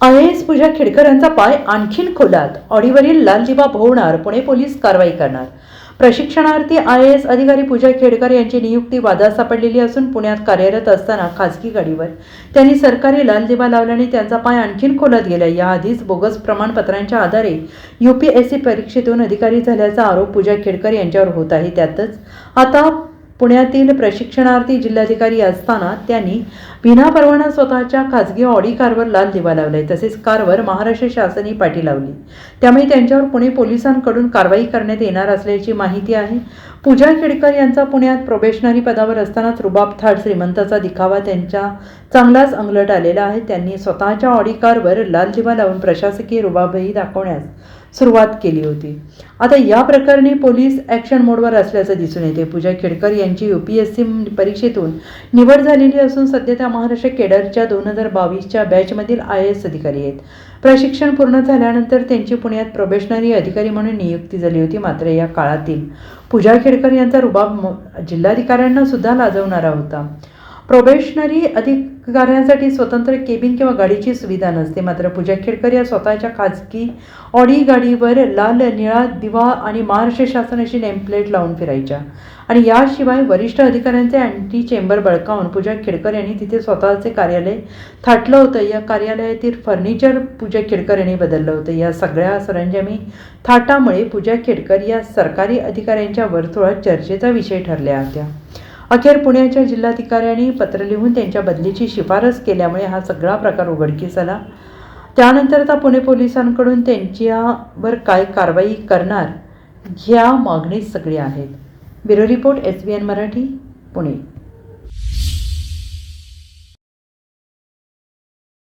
I S पूजा खेडकर यांचा पाय आणखीन खोलात. ऑडीवरील लाल दिवा भोवणार पुणे पोलीस कारवाई करणार. प्रशिक्षणार्थी आय एस अधिकारी पूजा खेडकर यांची नियुक्ती वादात सापडलेली असून पुण्यात कार्यरत असताना खासगी गाडीवर. त्यांनी सरकारी लाल दिवा लावल्याने त्यांचा पाय आणखीन खोलात गेला. याआधीच बोगस प्रमाणपत्रांच्या आधारे यू पी एस सी परीक्षेतून अधिकारी झाल्याचा आरोप पूजा खेडकर यांच्यावर होत आहे. त्यातच आता पुण्यातील प्रशिक्षणार्थी जिल्हाधिकारी असताना त्यांनी विनापरवाना स्वतःच्या खाजगी ऑडी कारवर लाल दिवा लावलाय. तसेच कारवर महाराष्ट्र शासनही पाठी लावली. त्यामुळे त्यांच्यावर पुणे पोलिसांकडून कारवाई करण्यात येणार असल्याची माहिती आहे. पूजा खेडकर यांचा पुण्यात प्रोबेशनरी पदावर असतानाच रुबाब थाट श्रीमंताचा दिखावा त्यांच्या चांगलाच अंगलट आलेला आहे. त्यांनी स्वतःच्या ऑडी कारवर लाल दिवा लावून प्रशासकीय रुबाबही दाखवण्यास सुरुवात केली होती. आता या प्रकरणी पोलीस ॲक्शन मोडवर असल्याचं दिसून येते. पूजा खेडकर यांची यू पी एस सी परीक्षेतून निवड झालेली असून सध्या त्या महाराष्ट्र केडरच्या दोन हजार बावीसच्या बॅचमधील आय एस अधिकारी आहेत. प्रशिक्षण पूर्ण झाल्यानंतर त्यांची पुण्यात प्रोबेशनरी अधिकारी म्हणून नियुक्ती झाली होती मात्र या काळातील पूजा खेडकर यांचा रुबाब जिल्हाधिकाऱ्यांना सुद्धा लाजवणारा होता. प्रोबेशनरी अधिकाऱ्यांसाठी स्वतंत्र केबिन किंवा गाडीची सुविधा नसते. मात्र पूजा खेडकर या स्वतःच्या खाजगी ऑडी गाडीवर लाल निळा दिवा आणि महाराष्ट्र शासनाची नेमप्लेट लावून फिरायच्या. आणि याशिवाय वरिष्ठ अधिकाऱ्यांचे अँटी चेंबर बळकावून पूजा खेडकर यांनी तिथे स्वतःचे कार्यालय थाटलं होतं. या कार्यालयातील फर्निचर पूजा खेडकर यांनी बदललं होतं. या सगळ्या सरंजामी थाटामुळे पूजा खेडकर या सरकारी अधिकाऱ्यांच्या वर्तुळात चर्चेचा विषय ठरल्या होत्या. अखेर पुण्याच्या जिल्हाधिकाऱ्यांनी पत्र लिहून त्यांच्या बदलीची शिफारस केल्यामुळे हा सगळा प्रकार उघडकीस आला. त्यानंतर आता पुणे पोलिसांकडून त्यांच्यावर काय कारवाई करणार ह्या मागणी सगळी आहेत. Bureau report S B N Marathi Pune.